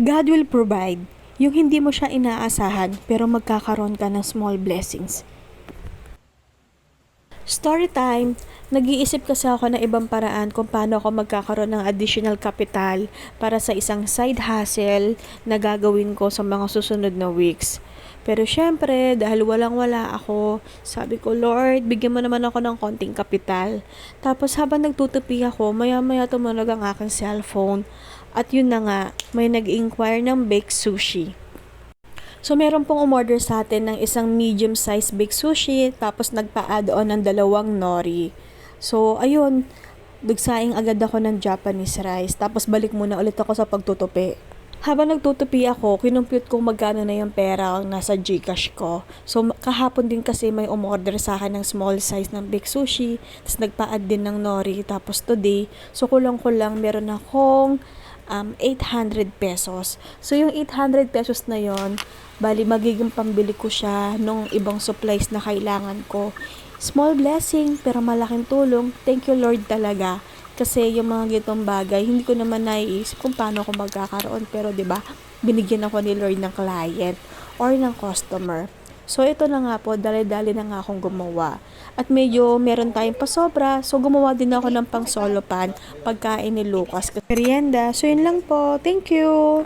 God will provide. Yung hindi mo siya inaasahan, pero magkakaroon ka ng small blessings. Story time! Nag-iisip kasi ako ng ibang paraan kung paano ako magkakaroon ng additional capital para sa isang side hustle na gagawin ko sa mga susunod na weeks. Pero syempre, dahil walang-wala ako, sabi ko, Lord, bigyan mo naman ako ng konting kapital. Tapos habang nagtutupi ako, maya-maya tumunog ang aking cellphone. At yun na nga, may nag-inquire ng baked sushi. So, meron pong umorder sa atin ng isang medium-sized baked sushi, tapos nagpa-add on ng dalawang nori. So, ayun, dugsaing agad ako ng Japanese rice, tapos balik muna ulit ako sa pagtutupi. Habang nagtutupi ako, kinumpute kung magkano na yung pera ang nasa Gcash ko. So, kahapon din kasi may umorder sa akin ng small size ng baked sushi, tapos nagpa-add din ng nori, tapos today, so kulang-kulang meron akong um, 800 pesos. So, yung 800 pesos na yon bali magiging pambili ko siya nung ibang supplies na kailangan ko. Small blessing, pero malaking tulong. Thank you Lord talaga. Kasi yung mga gitong bagay, hindi ko naman naiisip kung paano ako magkakaroon. Pero 'di ba binigyan ako ni Lord ng client or ng customer. So, ito na nga po, dali-dali na nga akong gumawa. At medyo meron tayong pasobra, so gumawa din ako ng pang solo pan, pagkain ni Lucas. Merienda. So, yun lang po. Thank you!